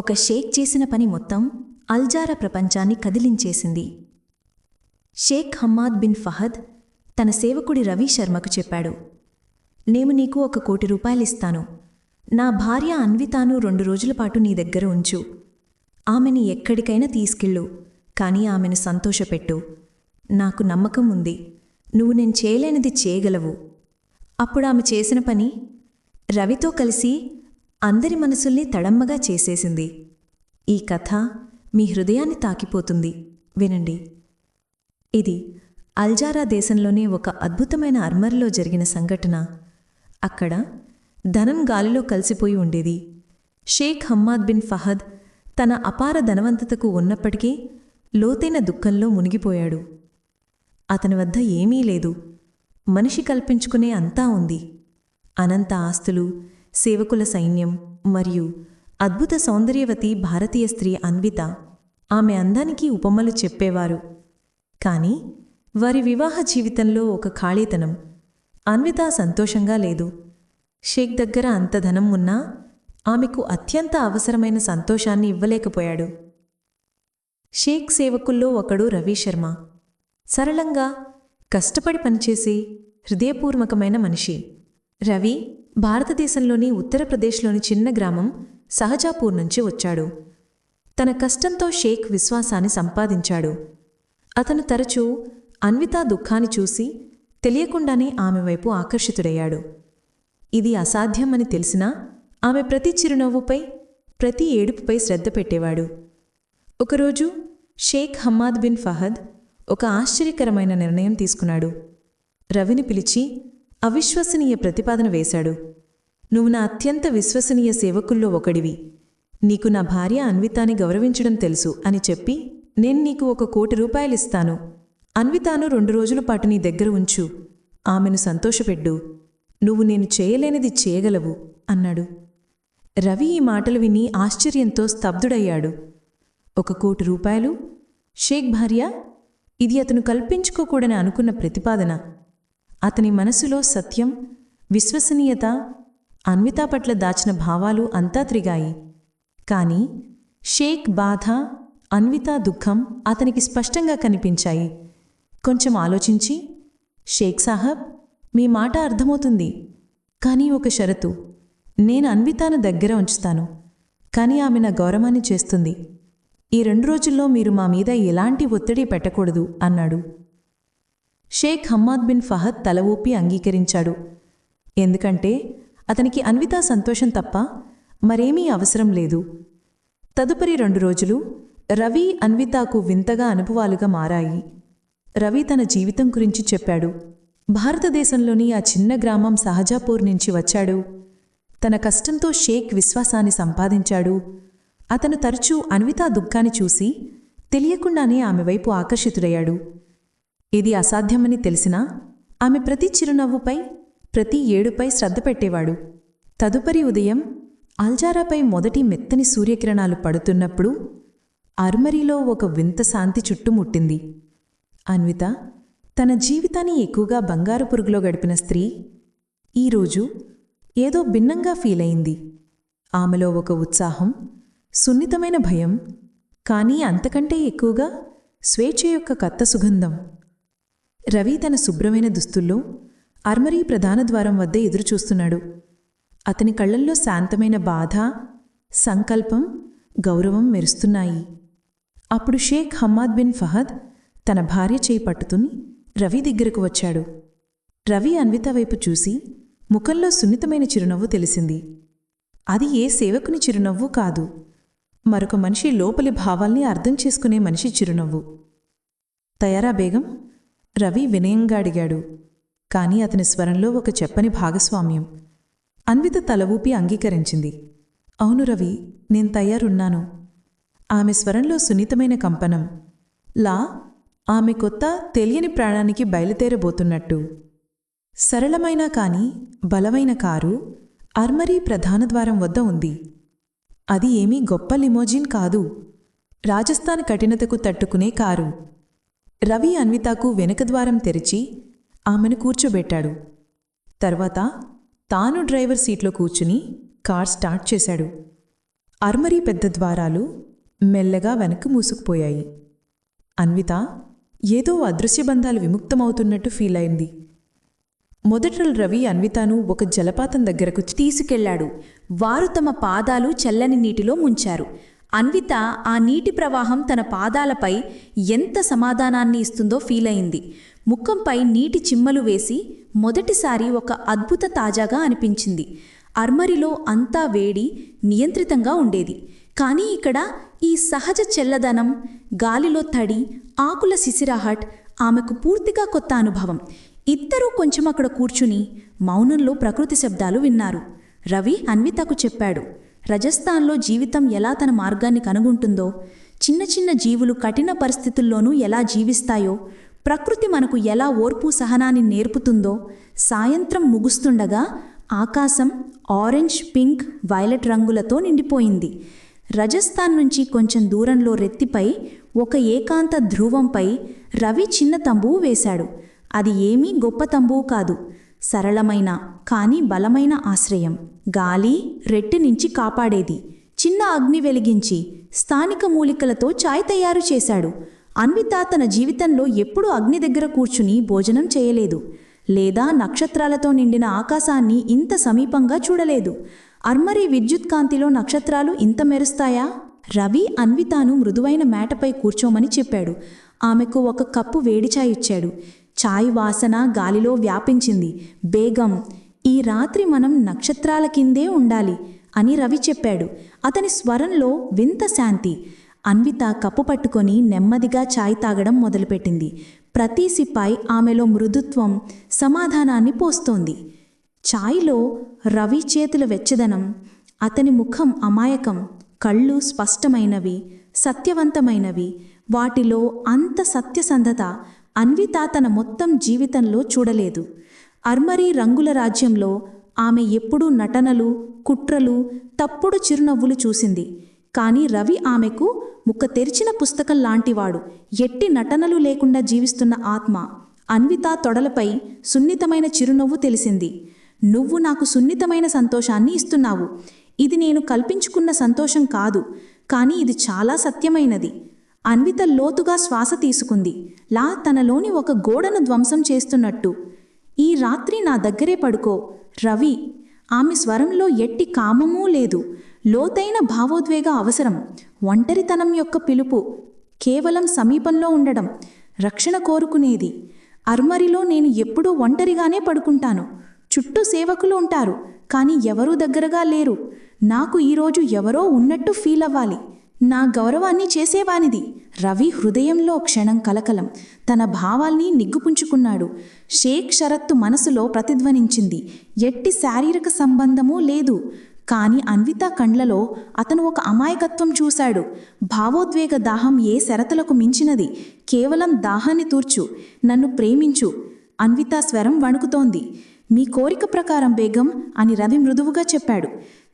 ఒక షేక్ చేసిన పని మొత్తం అల్జారా ప్రపంచాన్ని కదిలించేసింది. షేక్ హమ్మాద్ బిన్ ఫహద్ తన సేవకుడి రవి శర్మకు చెప్పాడు నేను నీకు ఒక కోటి రూపాయలిస్తాను నా భార్య అన్వితాను రెండు రోజుల పాటు నీ దగ్గర ఉంచు. ఆమెని ఎక్కడికైనా తీసుకెళ్ళు కానీ ఆమెను సంతోషపెట్టు. నాకు నమ్మకం ఉంది. నువ్వు నేను చేయలేనిది చేయగలవు. అప్పుడు ఆమె చేసిన పని రవితో కలిసి అందరి మనసుల్ని తడమ్మగా చేసేసింది. ఈ కథ మీ హృదయాన్ని తాకిపోతుంది. వినండి. ఇది అల్జారా దేశంలోనే ఒక అద్భుతమైన అర్మర్లో జరిగిన సంఘటన. అక్కడ ధనం గాలిలో కలిసిపోయి ఉండేది. షేక్ హమ్మాద్ బిన్ ఫహద్ తన అపార ధనవంతతకు ఉన్నప్పటికీ లోతైన దుఃఖంలో మునిగిపోయాడు. అతని వద్ద ఏమీ లేదు. మనిషి కల్పించుకునే అంతా ఉంది. అనంత ఆస్తులు సేవకుల సైన్యం మరియు అద్భుత సౌందర్యవతి భారతీయ స్త్రీ అన్విత ఆమె అందానికి ఉపమలు చెప్పేవారు. కానీ వారి వివాహ జీవితంలో ఒక ఖాళీతనం. అన్విత సంతోషంగా లేదు. షేక్ దగ్గర అంత ధనం ఉన్నా ఆమెకు అత్యంత అవసరమైన సంతోషాన్ని ఇవ్వలేకపోయాడు. షేక్ సేవకుల్లో ఒకడు రవి శర్మ. సరళంగా కష్టపడి పనిచేసి హృదయపూర్వకమైన మనిషి. రవి భారతదేశంలోని ఉత్తరప్రదేశ్లోని చిన్న గ్రామం సహజాపూర్ నుంచి వచ్చాడు. తన కష్టంతో షేక్ విశ్వాసాన్ని సంపాదించాడు. అతను తరచూ అన్వితా దుఃఖాన్ని చూసి తెలియకుండానే ఆమె వైపు ఆకర్షితుడయ్యాడు. ఇది అసాధ్యం అని తెలిసినా ఆమె ప్రతి చిరునవ్వుపై ప్రతి ఏడుపుపై శ్రద్ధ పెట్టేవాడు. ఒకరోజు షేక్ హమ్మాద్ బిన్ ఫహద్ ఒక ఆశ్చర్యకరమైన నిర్ణయం తీసుకున్నాడు. రవిని పిలిచి అవిశ్వసనీయ ప్రతిపాదన వేశాడు. నువ్వు నా అత్యంత విశ్వసనీయ సేవకుల్లో ఒకడివి. నీకు నా భార్య అన్వితాని గౌరవించడం తెలుసు అని చెప్పి నేను నీకు ఒక కోటి రూపాయలిస్తాను. అన్వితాను రెండు రోజుల పాటు నీ దగ్గర ఉంచు. ఆమెను సంతోషపెడ్డు నువ్వు నేను చేయలేనిది చేయగలవు అన్నాడు. రవి ఈ మాటలు విని ఆశ్చర్యంతో స్తబ్దుడయ్యాడు. ఒక కోటి రూపాయలు? షేక్ భార్య? ఇది అతను కల్పించుకోకూడని అనుకున్న ప్రతిపాదన. అతని మనసులో సత్యం విశ్వసనీయత అన్వితా పట్ల దాచిన భావాలు అంతా త్రిగాయి. కాని షేక్ బాధ అన్వితా దుఃఖం అతనికి స్పష్టంగా కనిపించాయి. కొంచెం ఆలోచించి షేక్ సాహబ్ మీ మాట అర్థమవుతుంది. కానీ ఒక షరతు నేను అన్వితాను దగ్గర ఉంచుతాను. కానీ ఆమె నా గౌరవాన్ని చేస్తుంది. ఈ రెండు రోజుల్లో మీరు మా మీద ఎలాంటి ఒత్తిడి పెట్టకూడదు అన్నాడు. షేక్ హమ్మాద్ బిన్ ఫహద్ తల ఊపి అంగీకరించాడు. ఎందుకంటే అతనికి అన్వితా సంతోషం తప్ప మరేమీ అవసరం లేదు. తదుపరి రెండు రోజులు రవి అన్వితాకు వింతగా అనుభవాలుగా మారాయి. రవి తన జీవితం గురించి చెప్పాడు. భారతదేశంలోని ఆ చిన్న గ్రామం సహజాపూర్ నుంచి వచ్చాడు. తన కష్టంతో షేక్ విశ్వాసాన్ని సంపాదించాడు. అతను తరచూ అన్వితా దుఃఖాన్ని చూసి తెలియకుండానే ఆమె వైపు ఆకర్షితుడయ్యాడు. ఇది అసాధ్యమని తెలిసినా ఆమె ప్రతి చిరునవ్వుపై ప్రతి ఏడుపై శ్రద్ధ పెట్టేవాడు. తదుపరి ఉదయం అల్జారాపై మొదటి మెత్తని సూర్యకిరణాలు పడుతున్నప్పుడు అర్మరీలో ఒక వింత శాంతి చుట్టుముట్టింది. అన్విత తన జీవితాన్ని ఎక్కువగా బంగారు పురుగులో గడిపిన స్త్రీ ఈరోజు ఏదో భిన్నంగా ఫీలయింది ఆమెలో ఒక ఉత్సాహం సున్నితమైన భయం కానీ అంతకంటే ఎక్కువగా స్వేచ్ఛ యొక్క కత్త సుగంధం. రవి తన శుభ్రమైన దుస్తుల్లో అర్మరీ ప్రధాన ద్వారం వద్ద ఎదురుచూస్తున్నాడు. అతని కళ్ళల్లో శాంతమైన బాధ సంకల్పం గౌరవం మెరుస్తున్నాయి. అప్పుడు షేక్ హమ్మాద్ బిన్ ఫహద్ తన భార్య చేయి పట్టుతుని రవి దగ్గరకు వచ్చాడు. రవి అన్విత వైపు చూసి ముఖంలో సున్నితమైన చిరునవ్వు తెలిసింది. అది ఏ సేవకుని చిరునవ్వు కాదు. మరొక మనిషి లోపలి భావాల్ని అర్థం చేసుకునే మనిషి చిరునవ్వు. తయారా బేగం? రవి వినయంగా అడిగాడు. కాని అతని స్వరంలో ఒక చెప్పని భాగస్వామ్యం. అన్విత తల ఊపి అంగీకరించింది. అవును రవి నేను తయారున్నాను. ఆమె స్వరంలో సున్నితమైన కంపనం. లా ఆమె కొత్త తెలియని ప్రాణానికి బయలుదేరబోతున్నట్టు. సరళమైన కాని బలమైన కారు అర్మరీ ప్రధాన ద్వారం వద్ద ఉంది. అది ఏమీ గొప్ప లిమోజిన్ కాదు. రాజస్థాన్ కఠినతకు తట్టుకునే కారు. రవి అన్వితాకు వెనుక ద్వారం తెరిచి ఆమెను కూర్చోబెట్టాడు. తర్వాత తాను డ్రైవర్ సీట్లో కూర్చుని కార్ స్టార్ట్ చేశాడు. అర్మరీ పెద్ద ద్వారాలు మెల్లగా వెనక్కి మూసుకుపోయాయి. అన్విత ఏదో అదృశ్య బంధాలు విముక్తమవుతున్నట్టు ఫీల్ అయింది. మొదట రవి అన్వితను ఒక జలపాతం దగ్గరకు తీసుకెళ్ళాడు. వారు తమ పాదాలు చల్లని నీటిలో ముంచారు. అన్విత ఆ నీటి ప్రవాహం తన పాదాలపై ఎంత సమాధానాన్ని ఇస్తుందో ఫీల్ అయింది. ముఖంపై నీటి చిమ్మలు వేసి మొదటిసారి ఒక అద్భుత తాజాగా అనిపించింది. అర్మరిలో అంతా వేడి నియంత్రితంగా ఉండేది. కానీ ఇక్కడ ఈ సహజ చెల్లదనం గాలిలో తడి ఆకుల శిశిరాహట్ ఆమెకు పూర్తిగా కొత్త అనుభవం. ఇద్దరూ కొంచెం అక్కడ కూర్చుని మౌనంలో ప్రకృతి శబ్దాలు విన్నారు. రవి అన్వితకు చెప్పాడు రజస్థాన్లో జీవితం ఎలా తన మార్గాన్ని కనుగొంటుందో చిన్న చిన్న జీవులు కఠిన పరిస్థితుల్లోనూ ఎలా జీవిస్తాయో ప్రకృతి మనకు ఎలా ఓర్పు సహనాన్ని నేర్పుతుందో సాయంత్రం ముగుస్తుండగా ఆకాశం ఆరెంజ్ పింక్ వైలెట్ రంగులతో నిండిపోయింది. రజస్థాన్ నుంచి కొంచెం దూరంలో రెత్తిపై ఒక ఏకాంత ధ్రువంపై రవి చిన్న తంబువు వేశాడు. అది ఏమీ గొప్ప తంబువు కాదు. సరళమైన కానీ బలమైన ఆశ్రయం. గాలి రెట్టి నుంచి కాపాడేది. చిన్న అగ్ని వెలిగించి స్థానిక మూలికలతో చాయ్ తయారు చేశాడు. అన్విత తన జీవితంలో ఎప్పుడూ అగ్ని దగ్గర కూర్చుని భోజనం చేయలేదు. లేదా నక్షత్రాలతో నిండిన ఆకాశాన్ని ఇంత సమీపంగా చూడలేదు. అర్మరీ విద్యుత్ కాంతిలో నక్షత్రాలు ఇంత మెరుస్తాయా? రవి అన్వితాను మృదువైన మేటపై కూర్చోమని చెప్పాడు. ఆమెకు ఒక కప్పు వేడి చాయ్ ఇచ్చాడు. చాయ్ వాసన గాలిలో వ్యాపించింది. బేగం ఈ రాత్రి మనం నక్షత్రాల కిందే ఉండాలి అని రవి చెప్పాడు. అతని స్వరంలో వింత శాంతి. అన్విత కప్పు పట్టుకొని నెమ్మదిగా చాయ్ తాగడం మొదలుపెట్టింది. ప్రతి సిపాయి ఆమెలో మృదుత్వం సమాధానాన్ని పోస్తోంది. ఛాయ్లో రవి చేతుల వెచ్చదనం అతని ముఖం అమాయకం కళ్ళు స్పష్టమైనవి సత్యవంతమైనవి వాటిలో అంత సత్యసంధత అన్విత తన మొత్తం జీవితంలో చూడలేదు. అర్మరీ రంగుల రాజ్యంలో ఆమె ఎప్పుడూ నటనలు కుట్రలు తప్పుడు చిరునవ్వులు చూసింది. కానీ రవి ఆమెకు ముక్క తెరిచిన పుస్తకం లాంటివాడు. ఎట్టి నటనలు లేకుండా జీవిస్తున్న ఆత్మ. అన్విత తొడలపై సున్నితమైన చిరునవ్వు తెలిసింది. నువ్వు నాకు సున్నితమైన సంతోషాన్ని ఇస్తున్నావు. ఇది నేను కల్పించుకున్న సంతోషం కాదు. కానీ ఇది చాలా సత్యమైనది. అన్విత లోతుగా శ్వాస తీసుకుంది. లా తనలోని ఒక గోడను ధ్వంసం చేస్తున్నట్టు. ఈ రాత్రి నా దగ్గరే పడుకో. రవి ఆమె స్వరంలో ఎట్టి కామమూ లేదు. లోతైన భావోద్వేగ అవసరం. ఒంటరితనం యొక్క పిలుపు కేవలం సమీపంలో ఉండడం రక్షణ కోరుకునేది. అర్మరిలో నేను ఎప్పుడూ ఒంటరిగానే పడుకుంటాను. చుట్టూ సేవకులు ఉంటారు కానీ ఎవరూ దగ్గరగా లేరు. నాకు ఈరోజు ఎవరో ఉన్నట్టు ఫీల్ అవ్వాలి. నా గౌరవాన్ని చేసేవానిది. రవి హృదయంలో క్షణం కలకలం. తన భావాల్ని నిగ్గుపుంచుకున్నాడు. షేక్ షరత్తు మనసులో ప్రతిధ్వనించింది. ఎట్టి శారీరక సంబంధమూ లేదు. కానీ అన్విత కండ్లలో అతను ఒక అమాయకత్వం చూశాడు. భావోద్వేగ దాహం ఏ శరతులకు మించినది. కేవలం దాహాన్ని తూర్చు. నన్ను ప్రేమించు. అన్విత స్వరం వణుకుతోంది. మీ కోరిక ప్రకారం బేగం అని రవి మృదువుగా చెప్పాడు.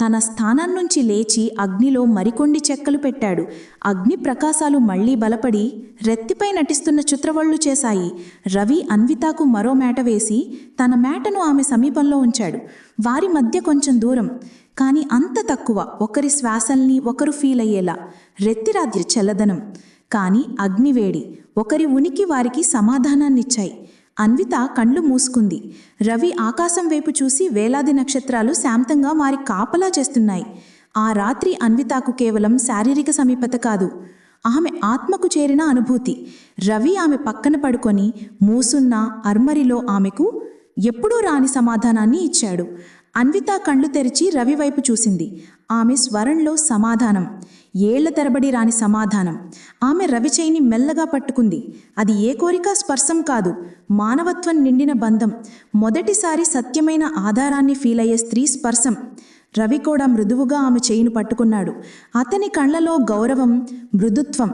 తన స్థానం నుంచి లేచి అగ్నిలో మరికొన్ని చెక్కలు పెట్టాడు. అగ్ని ప్రకాశాలు మళ్ళీ బలపడి రెత్తిపై నటిస్తున్న చిత్రవళ్ళు చేశాయి. రవి అన్వితాకు మరో మేట వేసి తన మేటను ఆమె సమీపంలో ఉంచాడు. వారి మధ్య కొంచెం దూరం కానీ అంత తక్కువ. ఒకరి శ్వాసల్ని ఒకరు ఫీల్ అయ్యేలా. రెత్తిరాత్రి చల్లదనం. కానీ అగ్నివేడి ఒకరి ఉనికి వారికి సమాధానాన్నిచ్చాయి. అన్విత కండ్లు మూసుకుంది. రవి ఆకాశం వైపు చూసి వేలాది నక్షత్రాలు శాంతంగా మారి కాపలా చేస్తున్నాయి. ఆ రాత్రి అన్వితకు కేవలం శారీరక సమీపత కాదు. ఆమె ఆత్మకు చేరిన అనుభూతి. రవి ఆమె పక్కన పడుకొని మూసున్న అర్మరిలో ఆమెకు ఎప్పుడూ రాని సమాధానాన్ని ఇచ్చాడు. అన్విత కళ్ళు తెరిచి రవి వైపు చూసింది. ఆమె స్వరంలో సమాధానం. ఏళ్ళ తరబడి రాని సమాధానం. ఆమె రవి చేయిని మెల్లగా పట్టుకుంది. అది ఏ కోరిక స్పర్శం కాదు. మానవత్వం నిండిన బంధం. మొదటిసారి సత్యమైన ఆధారాన్ని ఫీల్ అయ్యే స్త్రీ స్పర్శం. రవి కూడా మృదువుగా ఆమె చేయిని పట్టుకున్నాడు. అతని కళ్ళలో గౌరవం మృదుత్వం.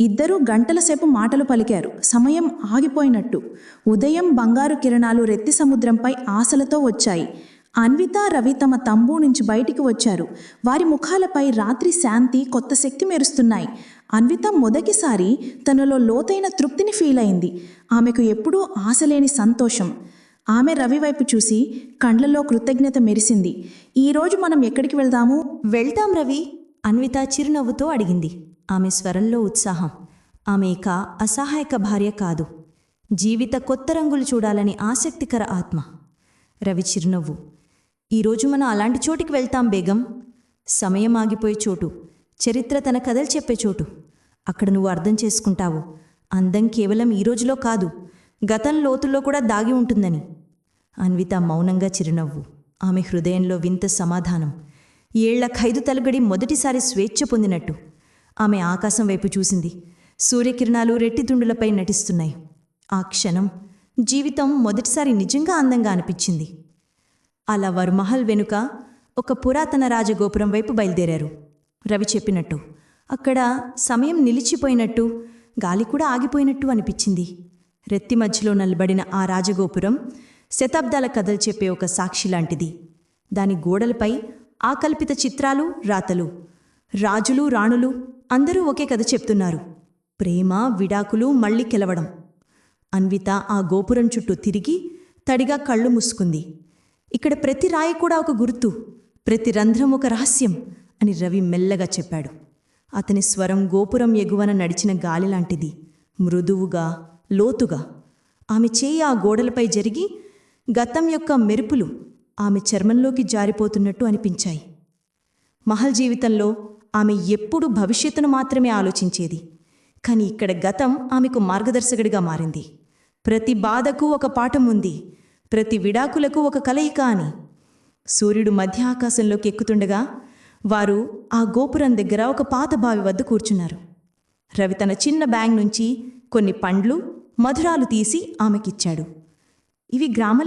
ఇద్దరూ గంటల సేపు మాటలు పలికారు. సమయం ఆగిపోయినట్టు. ఉదయం బంగారు కిరణాలు రెత్తి సముద్రంపై ఆశలతో వచ్చాయి. అన్విత రవి తమ తంబు నుంచి బయటికి వచ్చారు. వారి ముఖాలపై రాత్రి శాంతి కొత్త శక్తి మెరుస్తున్నాయి. అన్విత మొదటిసారి తనలో లోతైన తృప్తిని ఫీల్ అయింది. ఆమెకు ఎప్పుడూ ఆశలేని సంతోషం. ఆమె రవి వైపు చూసి కండ్లలో కృతజ్ఞత మెరిసింది. ఈరోజు మనం ఎక్కడికి వెళ్దాము? వెళ్తాం రవి అన్విత చిరునవ్వుతో అడిగింది. ఆమె స్వరంలో ఉత్సాహం. ఆమె ఇక అసహాయక భార్య కాదు. జీవిత కొత్త రంగులు చూడాలని ఆసక్తికర ఆత్మ. రవి చిరునవ్వు. ఈరోజు మనం అలాంటి చోటికి వెళ్తాం బేగం. సమయం ఆగిపోయే చోటు. చరిత్ర తన కథలు చెప్పే చోటు. అక్కడ నువ్వు అర్థం చేసుకుంటావు. అందం కేవలం ఈ రోజులో కాదు. గతం లోతుల్లో కూడా దాగి ఉంటుందని. అన్విత మౌనంగా చిరునవ్వు. ఆమె హృదయంలో వింత సమాధానం. ఏళ్ళ ఖైదు తలుగడి మొదటిసారి స్వేచ్ఛ పొందినట్టు. ఆమె ఆకాశం వైపు చూసింది. సూర్యకిరణాలు రెట్టితుండులపై నటిస్తున్నాయి. ఆ క్షణం జీవితం మొదటిసారి నిజంగా అందంగా అనిపించింది. అలా వారు మహల్ వెనుక ఒక పురాతన రాజగోపురం వైపు బయలుదేరారు. రవి చెప్పినట్టు అక్కడ సమయం నిలిచిపోయినట్టు గాలి కూడా ఆగిపోయినట్టు అనిపించింది. రెత్తి మధ్యలో నిలబడిన ఆ రాజగోపురం శతాబ్దాల కథలు చెప్పే ఒక సాక్షి లాంటిది. దాని గోడలపై ఆకల్పిత చిత్రాలు రాతలు. రాజులు రాణులు అందరూ ఒకే కథ చెప్తున్నారు. ప్రేమ విడాకులు మళ్ళీ కెలవడం. అన్విత ఆ గోపురం చుట్టూ తిరిగి తడిగా కళ్ళు మూసుకుంది. ఇక్కడ ప్రతి రాయి కూడా ఒక గుర్తు ప్రతి రంధ్రం ఒక రహస్యం అని రవి మెల్లగా చెప్పాడు. అతని స్వరం గోపురం ఎగువన నడిచిన గాలి లాంటిది మృదువుగా లోతుగా. ఆమె చేయి ఆ గోడలపై జరిగి గతం యొక్క మెరుపులు ఆమె చర్మంలోకి జారిపోతున్నట్టు అనిపించాయి. మహల్ జీవితంలో ఆమె ఎప్పుడూ భవిష్యత్తును మాత్రమే ఆలోచించేది కానీ ఇక్కడ గతం ఆమెకు మార్గదర్శకుడిగా మారింది. ప్రతి బాధకు ఒక పాఠం ఉంది ప్రతి విడాకులకు ఒక కలయిక అని. సూర్యుడు మధ్య ఆకాశంలోకి ఎక్కుతుండగా వారు ఆ గోపురం దగ్గర ఒక పాత బావి వద్ద కూర్చున్నారు. రవి తన చిన్న బ్యాగ్ నుంచి కొన్ని పండ్లు మధురాలు తీసి ఆమెకిచ్చాడు. ఇవి గ్రామ